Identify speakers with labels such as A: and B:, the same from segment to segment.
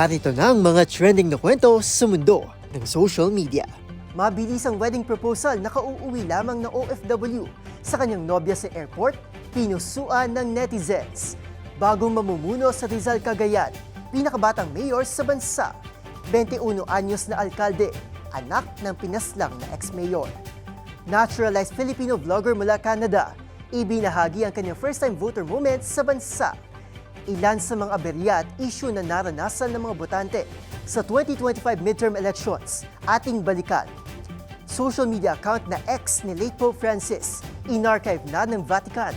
A: Narito na ang mga trending na kwento sa mundo ng social media. Mabilis ang wedding proposal na kauuwi lamang na OFW sa kanyang nobya sa airport, pinusuan ng netizens. Bagong mamumuno sa Rizal Cagayan, pinakabatang mayor sa bansa. 21 anyos na alkalde, anak ng pinaslang na ex-mayor. Naturalized Filipino vlogger mula Canada, ibinahagi ang kanyang first-time voter moments sa bansa. Ilan sa mga aberya at issue na naranasan ng mga botante sa 2025 midterm elections, ating balikan. Social media account na ex ni late Pope Francis, inarchive na ng Vatican.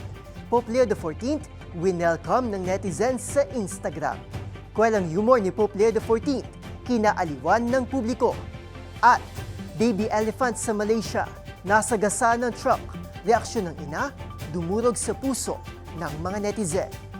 A: Pope Leo XIV, winelcome ng netizens sa Instagram. Kwelang humor ni Pope Leo XIV, kinaaliwan ng publiko. At baby elephant sa Malaysia, nasa gasa ng truck. Reaksyon ng ina, dumurog sa puso ng mga netizen.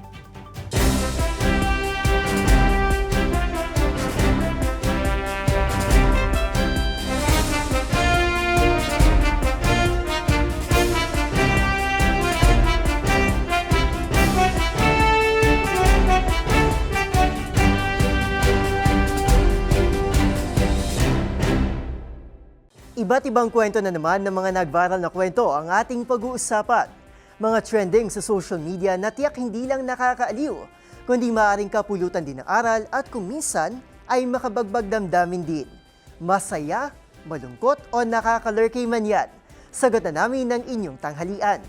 A: Iba't ibang kwento na naman ng mga nag-viral na kwento ang ating pag-uusapan. Mga trending sa social media na tiyak hindi lang nakakaaliw, kundi maaaring kapulutan din ng aral at kung minsan ay makabagbag damdamin din. Masaya, malungkot o nakakalurkay man yan, sagot na namin ng inyong tanghalian.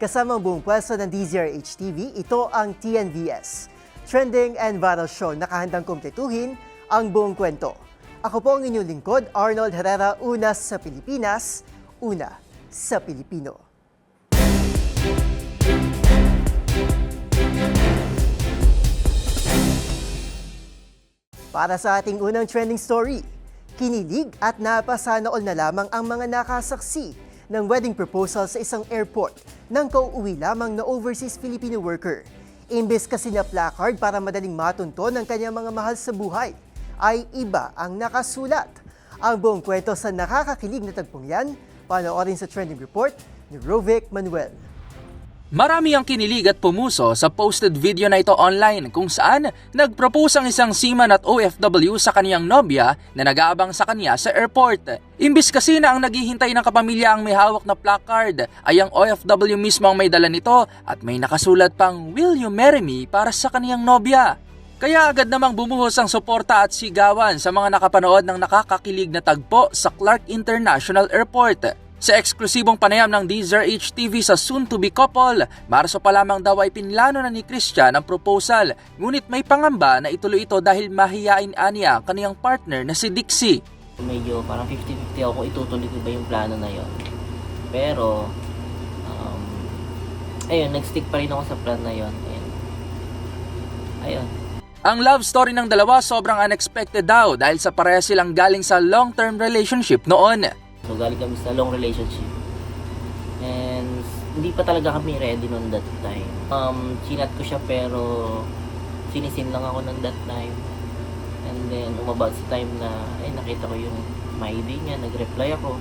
A: Kasama ang buong pwesto ng DZRH TV, ito ang TNVS. Trending and viral show na kahandang kumpletuhin ang buong kwento. Ako po ang inyong lingkod, Arnold Herrera, una sa Pilipinas, una sa Pilipino. Para sa ating unang trending story, kinilig at napasana all na lamang ang mga nakasaksi ng wedding proposal sa isang airport ng kauuwi lamang na overseas Filipino worker. Imbes kasi na placard para madaling matunto ng kanyang mga mahal sa buhay, ay iba ang nakasulat. Ang buong kwento sa nakakakilig na tagpong yan, panoorin sa trending report ni Rovic Manuel.
B: Marami ang kinilig at pumuso sa posted video na ito online kung saan nag-propose ang isang seaman at OFW sa kaniyang nobya na nag-aabang sa kanya sa airport. Imbis kasi na ang naghihintay ng kapamilya ang may hawak na placard, ay ang OFW mismo ang may dala nito at may nakasulat pang Will you marry me para sa kaniyang nobya. Kaya agad namang bumuhos ang suporta at sigawan sa mga nakapanood ng nakakakilig na tagpo sa Clark International Airport. Sa eksklusibong panayam ng DZRH TV sa soon-to-be couple, Marso pa lamang daw ay pinlano na ni Christian ang proposal, ngunit may pangamba na ituloy ito dahil mahiyain aniya ang kaniyang partner na si Dixie.
C: medyo parang 50-50 ako itutuloy ko ba yung plano na yon. Pero, um, ayun, nag-stick pa rin ako sa plan na yon. Ayun. Ayun.
B: Ang love story ng dalawa sobrang unexpected daw dahil sa pareha silang galing sa long-term relationship noon.
C: So, galing kami sa long relationship. And, hindi pa talaga kami ready noon that time. Um, chinat ko siya pero sinisin lang ako ng that time. And then, umabot sa time na, ay, nakita ko yung my ID niya, nag-reply ako.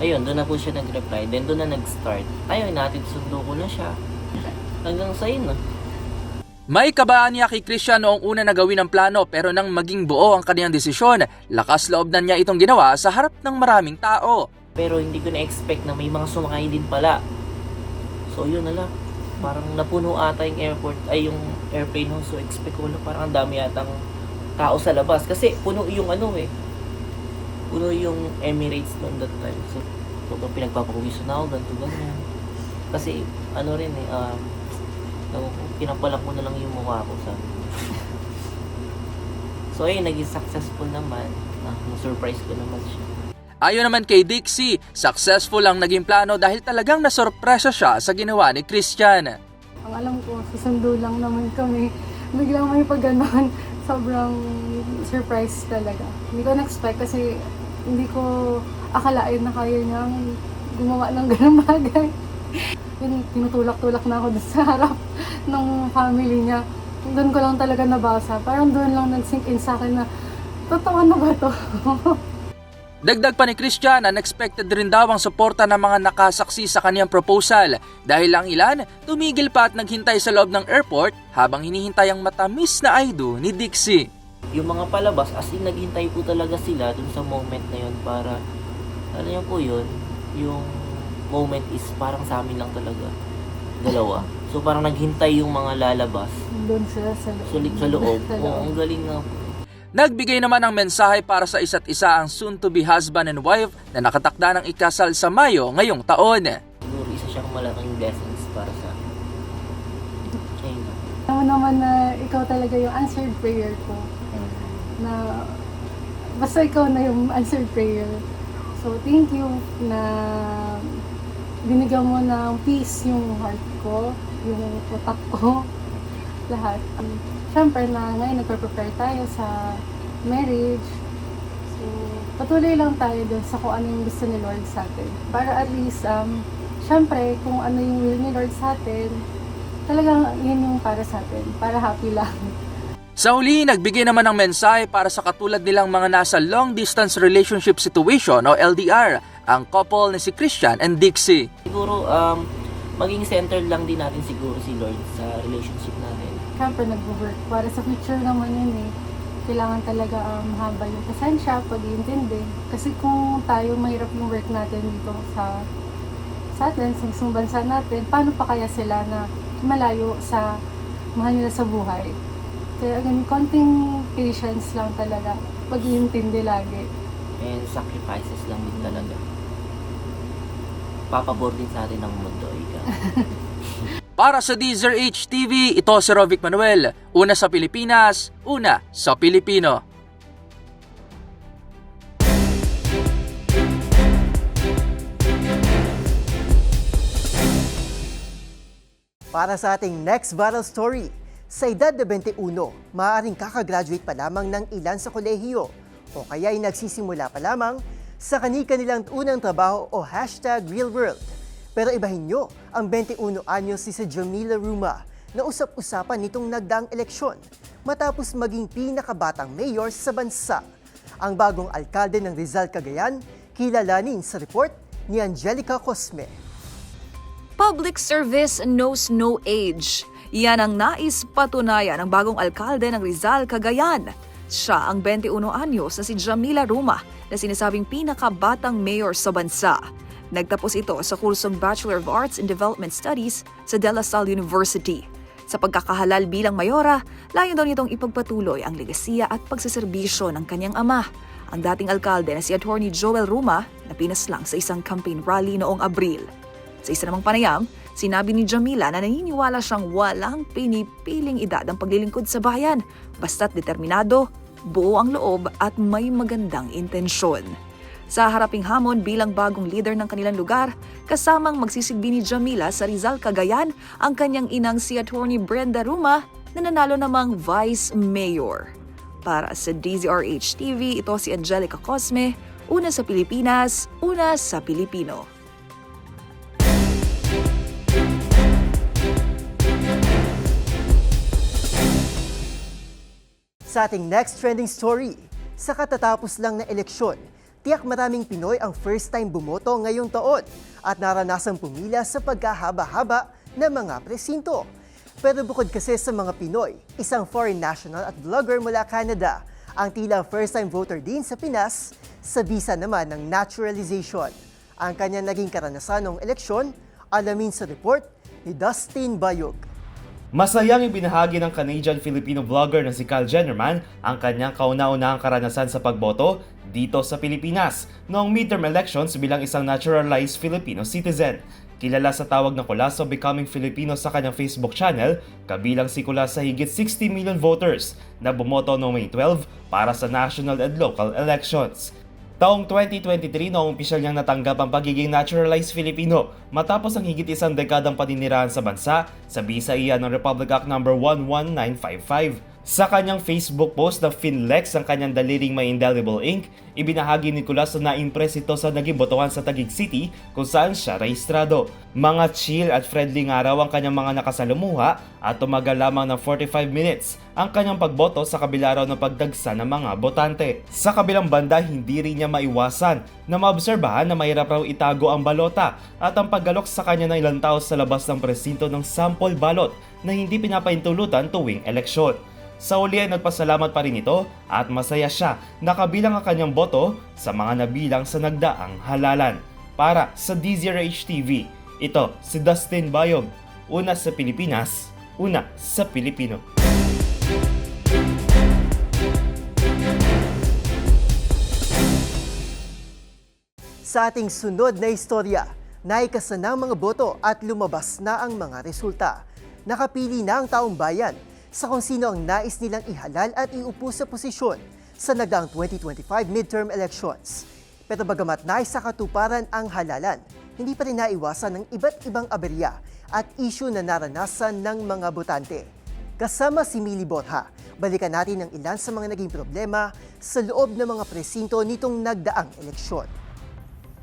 C: Ayun, doon na po siya nag-reply. Then, doon na nag-start. Ayun, natin sundo ko na siya. Hanggang sa yun, no?
B: May kabaan niya kay Christian noong una na gawin ang plano pero nang maging buo ang kaniyang desisyon, lakas loob na niya itong ginawa sa harap ng maraming tao.
C: Pero hindi ko na-expect na may mga sumakay din pala. So yun na lang. Parang napuno ata yung airport, ay yung airplane ho. So expect ko na parang ang dami yatang tao sa labas. Kasi puno yung ano eh. Puno yung Emirates noon that time. So, so pinagpapakuwiso na ako, ganito, ganyan. Kasi ano rin eh, um, uh, pinapalak ko na lang yung mukha ko sa So ayun, naging successful naman. Ah, surprise ko naman siya.
B: Ayon naman kay Dixie, successful ang naging plano dahil talagang nasorpresa siya sa ginawa ni Christian.
D: Ang alam ko, susundo lang naman kami. Biglang may pag ganon. Sobrang surprise talaga. Hindi ko na-expect kasi hindi ko akalain na kaya niyang gumawa ng ganong bagay. Yun, tinutulak-tulak na ako sa harap ng family niya. Doon ko lang talaga nabasa. Parang doon lang nag-sink in sa akin na, totoo na ba to?
B: Dagdag pa ni Christian, unexpected rin daw ang suporta ng mga nakasaksi sa kaniyang proposal dahil ang ilan tumigil pa at naghintay sa loob ng airport habang hinihintay ang matamis na aido ni Dixie.
C: Yung mga palabas, as in naghintay po talaga sila dun sa moment na yun para, ano yun po yun, yung moment is parang sa amin lang talaga. Dalawa. So parang naghintay yung mga lalabas.
D: Doon sila sa loob.
C: Sulit sa loob.
D: Sa
C: Oo, ang galing nga po.
B: Nagbigay naman ng mensahe para sa isa't isa ang soon-to-be husband and wife na nakatakda ng ikasal sa Mayo ngayong taon.
C: Siguro isa siyang malaking blessings para sa akin. Ayun.
D: Alam mo naman na ikaw talaga yung answered prayer ko. Na basta ikaw na yung answered prayer. So, thank you na binigyan mo ng peace yung heart ko, yung utak ko, lahat. Um, Siyempre na ngayon nagpe-prepare tayo sa marriage. So, patuloy lang tayo dun sa kung ano yung gusto ni Lord sa atin. Para at least, um, siyempre, kung ano yung will ni Lord sa atin, talagang yun yung para sa atin. Para happy lang.
B: Sa huli, nagbigay naman ng mensahe para sa katulad nilang mga nasa long distance relationship situation o LDR, ang couple na si Christian and Dixie.
C: Siguro, um, maging centered lang din natin siguro si Lord sa relationship natin.
D: Siyempre, nag-work. Para sa future naman yun eh. Kailangan talaga um, mahaba yung pasensya, pag-iintindi. Kasi kung tayo mahirap yung work natin dito sa sa atin, sa isang bansa natin, paano pa kaya sila na malayo sa mahal nila sa buhay? Kaya again, konting patience lang talaga. Pag-iintindi lagi.
C: And sacrifices lang din talaga. Papabor din sa atin ng mundo, ika.
B: Para sa Deezer HTV, ito si Rovic Manuel. Una sa Pilipinas, una sa Pilipino.
A: Para sa ating next viral story, sa edad na 21, maaaring kakagraduate pa lamang ng ilan sa kolehiyo o kaya ay nagsisimula pa lamang sa kani-kanilang unang trabaho o hashtag real world. Pero ibahin nyo ang 21 anyos si sa Jamila Ruma na usap-usapan nitong nagdaang eleksyon matapos maging pinakabatang mayor sa bansa. Ang bagong alkalde ng Rizal Cagayan, kilalanin sa report ni Angelica Cosme.
E: Public service knows no age. Yan ang nais patunayan ng bagong alkalde ng Rizal, Cagayan. Siya ang 21 anyos na si Jamila Ruma na sinasabing pinakabatang mayor sa bansa. Nagtapos ito sa kursong Bachelor of Arts in Development Studies sa De La Salle University. Sa pagkakahalal bilang mayora, layo daw nitong ipagpatuloy ang legasiya at pagsaserbisyo ng kanyang ama, ang dating alkalde na si Attorney Joel Ruma na pinaslang sa isang campaign rally noong Abril. Sa isa namang panayam, sinabi ni Jamila na naniniwala siyang walang pinipiling edad ang paglilingkod sa bayan, basta't determinado, buo ang loob at may magandang intensyon. Sa haraping hamon bilang bagong leader ng kanilang lugar, kasamang magsisilbi ni Jamila sa Rizal Cagayan ang kanyang inang si Attorney Brenda Ruma na nanalo namang Vice Mayor. Para sa DZRH TV, ito si Angelica Cosme, una sa Pilipinas, una sa Pilipino.
A: Sa ating next trending story, sa katatapos lang na eleksyon, tiyak maraming Pinoy ang first time bumoto ngayong taon at naranasang pumila sa pagkahaba-haba ng mga presinto. Pero bukod kasi sa mga Pinoy, isang foreign national at vlogger mula Canada ang tila first time voter din sa Pinas sa bisa naman ng naturalization. Ang kanyang naging karanasan ng eleksyon, alamin sa report ni Dustin Bayog.
F: Masayang ibinahagi ng Canadian-Filipino vlogger na si Kyle Jennerman ang kanyang kauna-unahang karanasan sa pagboto dito sa Pilipinas noong midterm elections bilang isang naturalized Filipino citizen. Kilala sa tawag na Kulaso Becoming Filipino sa kanyang Facebook channel, kabilang si sa higit 60 million voters na bumoto noong May 12 para sa national and local elections. Taong 2023 noong opisyal niyang natanggap ang pagiging naturalized Filipino matapos ang higit isang dekadang paninirahan sa bansa sa iyan ng Republic Act No. 11955. Sa kanyang Facebook post na finlex ang kanyang daliring may indelible ink, ibinahagi ni Kulas na na-impress ito sa naging botohan sa Taguig City kung saan siya rehistrado. Mga chill at friendly nga raw ang kanyang mga nakasalumuha at tumagal lamang ng 45 minutes ang kanyang pagboto sa kabila raw ng pagdagsa ng mga botante. Sa kabilang banda, hindi rin niya maiwasan na maobserbahan na mahirap raw itago ang balota at ang paggalok sa kanya ng ilang tao sa labas ng presinto ng sample balot na hindi pinapaintulutan tuwing eleksyon. Sa uli ay nagpasalamat pa rin ito at masaya siya na kabilang ang kanyang boto sa mga nabilang sa nagdaang halalan. Para sa DZRH TV, ito si Dustin Bayog, una sa Pilipinas, una sa Pilipino.
A: Sa ating sunod na istorya, naikasa na ang mga boto at lumabas na ang mga resulta. Nakapili na ang taong bayan sa kung sino ang nais nilang ihalal at iupo sa posisyon sa nagdaang 2025 midterm elections. Pero bagamat nais sa katuparan ang halalan, hindi pa rin naiwasan ng iba't ibang aberya at isyu na naranasan ng mga botante. Kasama si Mili Borja, balikan natin ang ilan sa mga naging problema sa loob ng mga presinto nitong nagdaang eleksyon.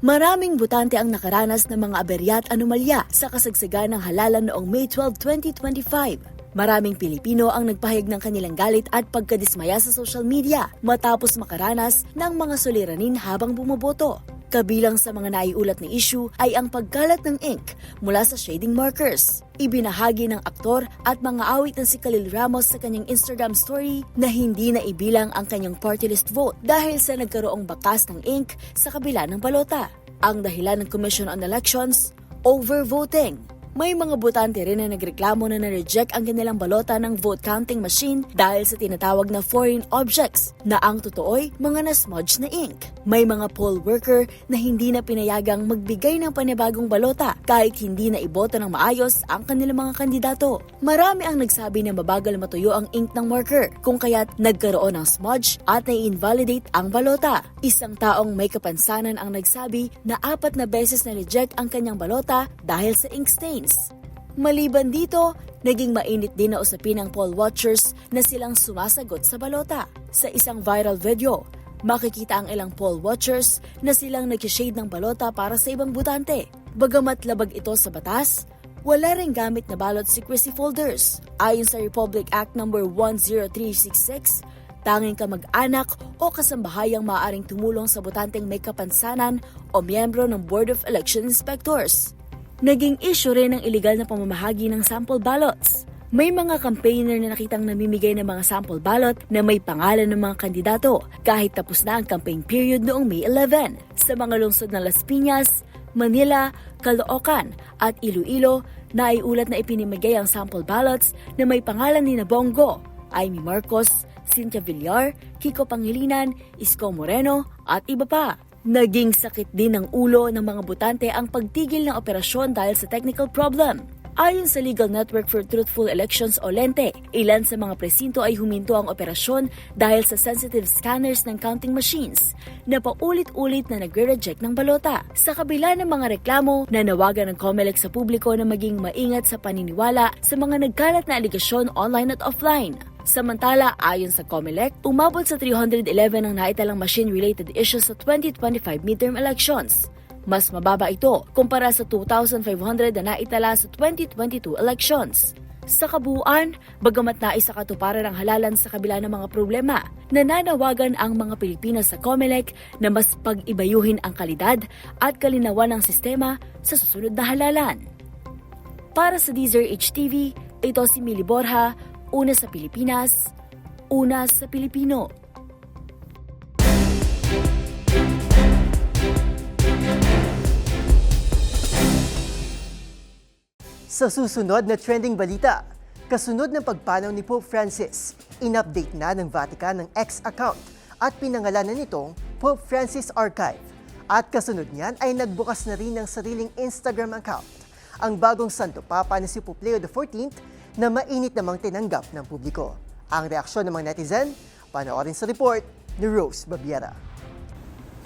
G: Maraming butante ang nakaranas ng mga aberya at anomalya sa kasagsagan ng halalan noong May 12, 2025. Maraming Pilipino ang nagpahayag ng kanilang galit at pagkadismaya sa social media matapos makaranas ng mga suliranin habang bumoboto. Kabilang sa mga naiulat na issue ay ang pagkalat ng ink mula sa shading markers. Ibinahagi ng aktor at mga awit ng si Khalil Ramos sa kanyang Instagram story na hindi na ibilang ang kanyang party list vote dahil sa nagkaroong bakas ng ink sa kabila ng balota. Ang dahilan ng Commission on Elections, overvoting. May mga botante rin na nagreklamo na na-reject ang kanilang balota ng vote counting machine dahil sa tinatawag na foreign objects na ang totoo'y mga na-smudge na ink. May mga poll worker na hindi na pinayagang magbigay ng panibagong balota kahit hindi na iboto ng maayos ang kanilang mga kandidato. Marami ang nagsabi na mabagal matuyo ang ink ng marker kung kaya't nagkaroon ng smudge at na-invalidate ang balota. Isang taong may kapansanan ang nagsabi na apat na beses na reject ang kanyang balota dahil sa ink stains. Maliban dito, naging mainit din na usapin ng poll watchers na silang sumasagot sa balota. Sa isang viral video, makikita ang ilang poll watchers na silang nag-shade ng balota para sa ibang butante. Bagamat labag ito sa batas, wala ring gamit na ballot secrecy folders. Ayon sa Republic Act No. 10366, tanging kamag-anak o kasambahayang maaaring tumulong sa botanteng may kapansanan o miyembro ng Board of Election Inspectors. Naging issue rin ang illegal na pamamahagi ng sample ballots. May mga campaigner na nakitang namimigay ng mga sample ballot na may pangalan ng mga kandidato kahit tapos na ang campaign period noong May 11. Sa mga lungsod ng Las Piñas, Manila, Caloocan at Iloilo na ay ulat na ipinimigay ang sample ballots na may pangalan ni na Bongo, Amy Marcos, Cynthia Villar, Kiko Pangilinan, Isko Moreno at iba pa. Naging sakit din ng ulo ng mga butante ang pagtigil ng operasyon dahil sa technical problem. Ayon sa Legal Network for Truthful Elections o LENTE, ilan sa mga presinto ay huminto ang operasyon dahil sa sensitive scanners ng counting machines na paulit-ulit na nagre-reject ng balota. Sa kabila ng mga reklamo, nanawagan ng COMELEC sa publiko na maging maingat sa paniniwala sa mga nagkalat na aligasyon online at offline. Samantala, ayon sa COMELEC, umabot sa 311 ang naitalang machine-related issues sa 2025 midterm elections. Mas mababa ito kumpara sa 2,500 na naitala sa 2022 elections. Sa kabuuan, bagamat nais sa katuparan ang halalan sa kabila ng mga problema, nananawagan ang mga Pilipino sa COMELEC na mas pag-ibayuhin ang kalidad at kalinawan ng sistema sa susunod na halalan. Para sa Deezer HTV, ito si Mili Borja, una sa Pilipinas, una sa Pilipino.
A: Sa susunod na trending balita, kasunod ng pagpanaw ni Pope Francis, in-update na ng Vatican ng X account at pinangalanan nitong Pope Francis Archive. At kasunod niyan ay nagbukas na rin ng sariling Instagram account ang bagong Santo Papa na si Pope Leo XIV na mainit namang tinanggap ng publiko. Ang reaksyon ng mga netizen, panoorin sa report ni Rose Babiera.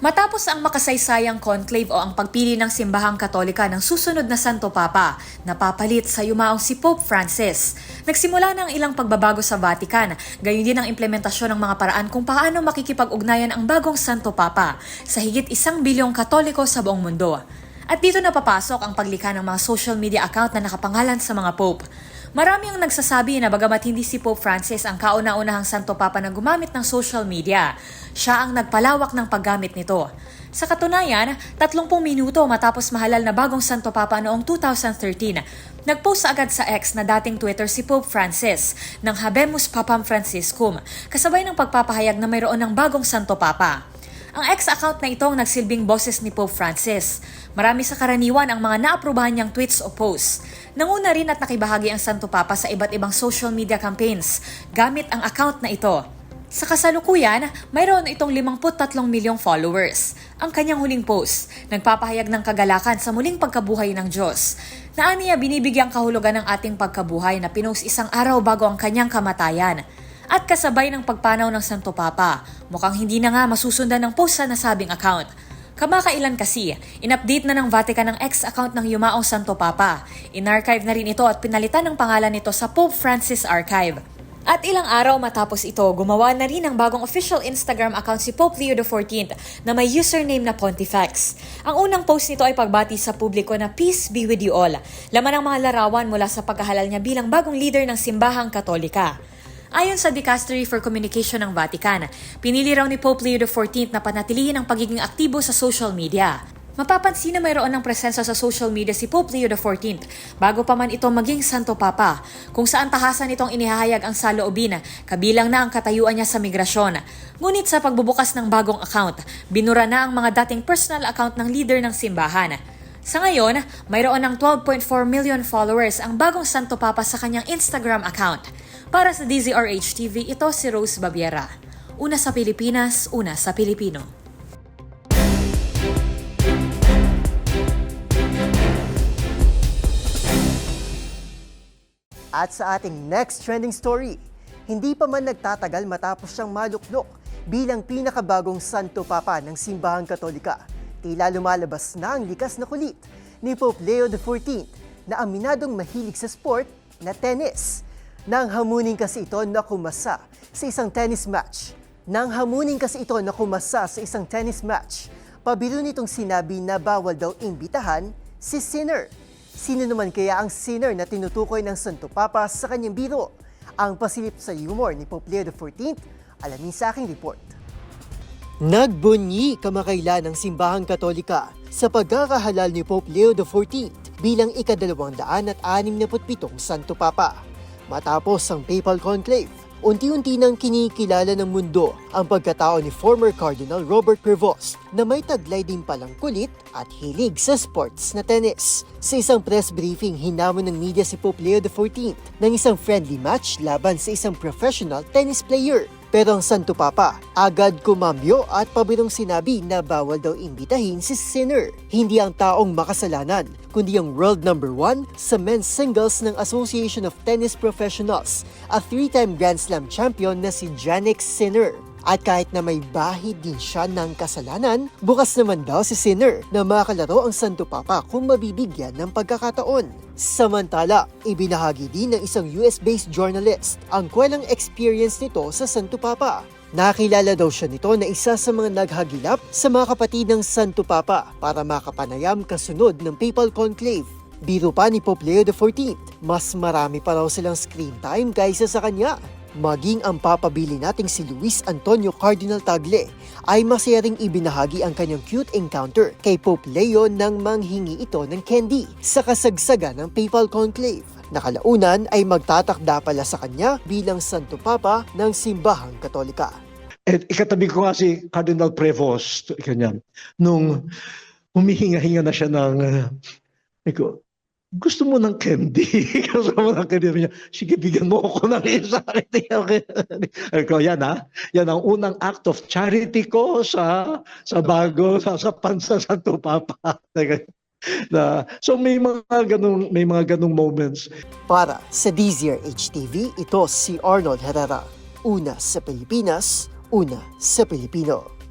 H: Matapos ang makasaysayang conclave o ang pagpili ng simbahang katolika ng susunod na Santo Papa, napapalit sa yumaong si Pope Francis. Nagsimula ng ilang pagbabago sa Vatican, gayon din ang implementasyon ng mga paraan kung paano makikipag-ugnayan ang bagong Santo Papa sa higit isang bilyong katoliko sa buong mundo. At dito na papasok ang paglikha ng mga social media account na nakapangalan sa mga pope. Marami ang nagsasabi na bagamat hindi si Pope Francis ang kauna-unahang Santo Papa na gumamit ng social media, siya ang nagpalawak ng paggamit nito. Sa katunayan, 30 minuto matapos mahalal na bagong Santo Papa noong 2013, nagpost agad sa X na dating Twitter si Pope Francis ng Habemus Papam Franciscum, kasabay ng pagpapahayag na mayroon ng bagong Santo Papa. Ang ex-account na ito ang nagsilbing boses ni Pope Francis. Marami sa karaniwan ang mga naaprubahan niyang tweets o posts. Nanguna rin at nakibahagi ang Santo Papa sa iba't ibang social media campaigns gamit ang account na ito. Sa kasalukuyan, mayroon itong 53 milyong followers. Ang kanyang huling post, nagpapahayag ng kagalakan sa muling pagkabuhay ng Diyos. Naaniya binibigyang kahulugan ng ating pagkabuhay na pinost isang araw bago ang kanyang kamatayan. At kasabay ng pagpanaw ng Santo Papa, mukhang hindi na nga masusundan ng post sa nasabing account. Kamakailan kasi, in-update na ng Vatican ang ex-account ng Yumaong Santo Papa. In-archive na rin ito at pinalitan ng pangalan nito sa Pope Francis Archive. At ilang araw matapos ito, gumawa na rin ng bagong official Instagram account si Pope Leo XIV na may username na Pontifex. Ang unang post nito ay pagbati sa publiko na Peace be with you all. Laman ang mga larawan mula sa pagkahalal niya bilang bagong leader ng simbahang katolika. Ayon sa Dicastery for Communication ng Vatican, pinili raw ni Pope Leo XIV na panatilihin ang pagiging aktibo sa social media. Mapapansin na mayroon ng presensya sa social media si Pope Leo XIV bago pa man ito maging Santo Papa, kung saan tahasan itong inihahayag ang saloobin, kabilang na ang katayuan niya sa migrasyon. Ngunit sa pagbubukas ng bagong account, binura na ang mga dating personal account ng leader ng simbahan. Sa ngayon, mayroon ng 12.4 million followers ang bagong Santo Papa sa kanyang Instagram account. Para sa DZRH TV, ito si Rose Babiera. Una sa Pilipinas, una sa Pilipino.
A: At sa ating next trending story, hindi pa man nagtatagal matapos siyang maluklok bilang pinakabagong Santo Papa ng Simbahang Katolika. Tila lumalabas na ang likas na kulit ni Pope Leo XIV na aminadong mahilig sa sport na tennis. Nang hamunin kasi ito na kumasa sa isang tennis match. Nang hamunin kasi ito na kumasa sa isang tennis match, pabilo nitong sinabi na bawal daw imbitahan si Sinner. Sino naman kaya ang sinner na tinutukoy ng Santo Papa sa kanyang biro? Ang pasilip sa humor ni Pope Leo XIV, alamin sa aking report. Nagbunyi kamakailan ng simbahang katolika sa pagkakahalal ni Pope Leo XIV bilang ikadalawang daan at anim na Santo Papa. Matapos ang papal conclave, unti-unti nang kinikilala ng mundo ang pagkatao ni former Cardinal Robert Prevost na may taglay din palang kulit at hilig sa sports na tennis. Sa isang press briefing, hinamon ng media si Pope Leo XIV ng isang friendly match laban sa isang professional tennis player. Pero ang Santo Papa agad kumambyo at pabirong sinabi na bawal daw imbitahin si Sinner. Hindi ang taong makasalanan, kundi ang world number one sa men's singles ng Association of Tennis Professionals, a three-time Grand Slam champion na si Jannik Sinner. At kahit na may bahid din siya ng kasalanan, bukas naman daw si Sinner na makalaro ang Santo Papa kung mabibigyan ng pagkakataon. Samantala, ibinahagi din ng isang US-based journalist ang kwelang experience nito sa Santo Papa. Nakilala daw siya nito na isa sa mga naghagilap sa mga kapatid ng Santo Papa para makapanayam kasunod ng papal conclave. Biro pa ni Pope Leo XIV, mas marami pa raw silang screen time kaysa sa kanya. Maging ang papabili nating si Luis Antonio Cardinal Tagle ay masaya ring ibinahagi ang kanyang cute encounter kay Pope Leo nang manghingi ito ng candy sa kasagsaga ng papal conclave. Nakalaunan ay magtatakda pala sa kanya bilang Santo Papa ng Simbahang Katolika.
I: At ikatabi ko nga si Cardinal Prevost, ganyan. Nung humihinga-hinga na siya ng, uh, gusto mo ng candy? gusto mo ng candy? Niya, sige, bigyan mo ako ng isa. Sabi ko, yan ha. Yan ang unang act of charity ko sa sa bago, sa, sa pansa Santo Papa. na, so may mga ganung may mga ganung moments
A: Para sa DZRH TV, ito si Arnold Herrera. Una sa Pilipinas, una sa Pilipino.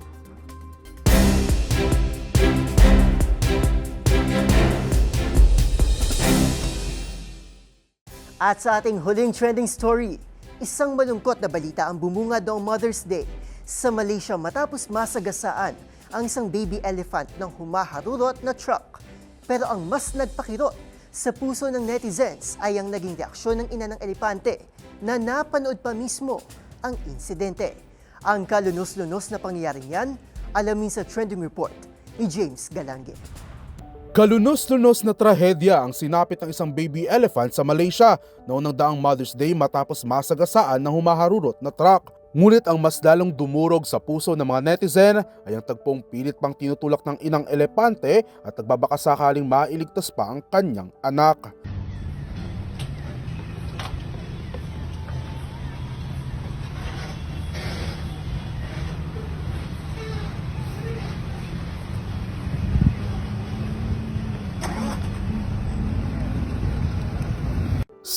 A: At sa ating huling trending story, isang malungkot na balita ang bumunga noong Mother's Day sa Malaysia matapos masagasaan ang isang baby elephant ng humaharurot na truck. Pero ang mas nagpakirot sa puso ng netizens ay ang naging reaksyon ng ina ng elepante na napanood pa mismo ang insidente. Ang kalunos-lunos na pangyayaring yan, alamin sa trending report ni James Galange.
J: Kalunos-lunos na trahedya ang sinapit ng isang baby elephant sa Malaysia noong ng daang Mother's Day matapos masagasaan ng humaharurot na truck. Ngunit ang mas lalong dumurog sa puso ng mga netizen ay ang tagpong pilit pang tinutulak ng inang elepante at nagbabakasakaling mailigtas pa ang kanyang anak.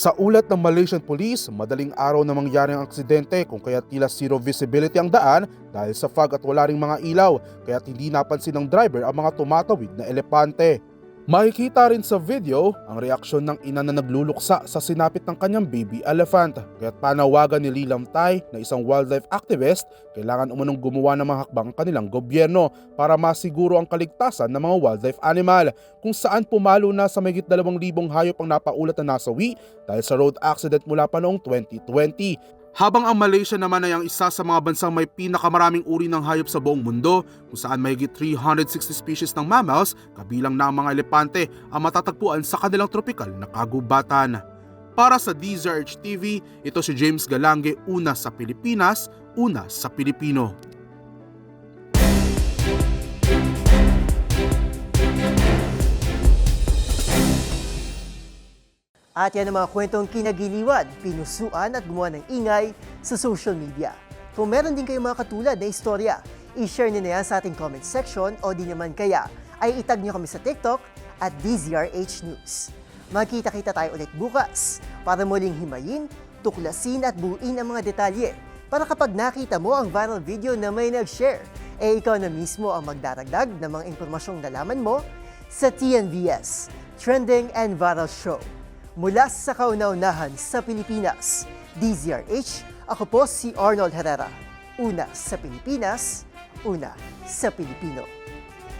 J: Sa ulat ng Malaysian Police, madaling araw na mangyari ang aksidente kung kaya tila zero visibility ang daan dahil sa fog at wala ring mga ilaw kaya hindi napansin ng driver ang mga tumatawid na elepante. Makikita rin sa video ang reaksyon ng ina na nagluluksa sa sinapit ng kanyang baby elephant. Kaya't panawagan ni Lilam Tai na isang wildlife activist, kailangan umunong gumawa ng mga hakbang ang kanilang gobyerno para masiguro ang kaligtasan ng mga wildlife animal kung saan pumalo na sa mayigit 2,000 hayop ang napaulat na nasawi dahil sa road accident mula pa noong 2020. Habang ang Malaysia naman ay ang isa sa mga bansang may pinakamaraming uri ng hayop sa buong mundo kung saan mayigit 360 species ng mammals kabilang na ang mga elepante ang matatagpuan sa kanilang tropikal na kagubatan. Para sa DZRH TV, ito si James Galange, una sa Pilipinas, una sa Pilipino.
A: At yan ang mga kwentong kinagiliwan, pinusuan at gumawa ng ingay sa social media. Kung meron din kayong mga katulad na istorya, i-share nyo na yan sa ating comment section o di naman kaya ay itag nyo kami sa TikTok at DZRH News. Magkita-kita tayo ulit bukas para muling himayin, tuklasin at buuin ang mga detalye para kapag nakita mo ang viral video na may nag-share, eh ikaw na mismo ang magdaragdag ng mga impormasyong nalaman mo sa TNVS, Trending and Viral Show. Mula sa kauna-unahan sa Pilipinas, DZRH, ako po si Arnold Herrera. Una sa Pilipinas, una sa Pilipino.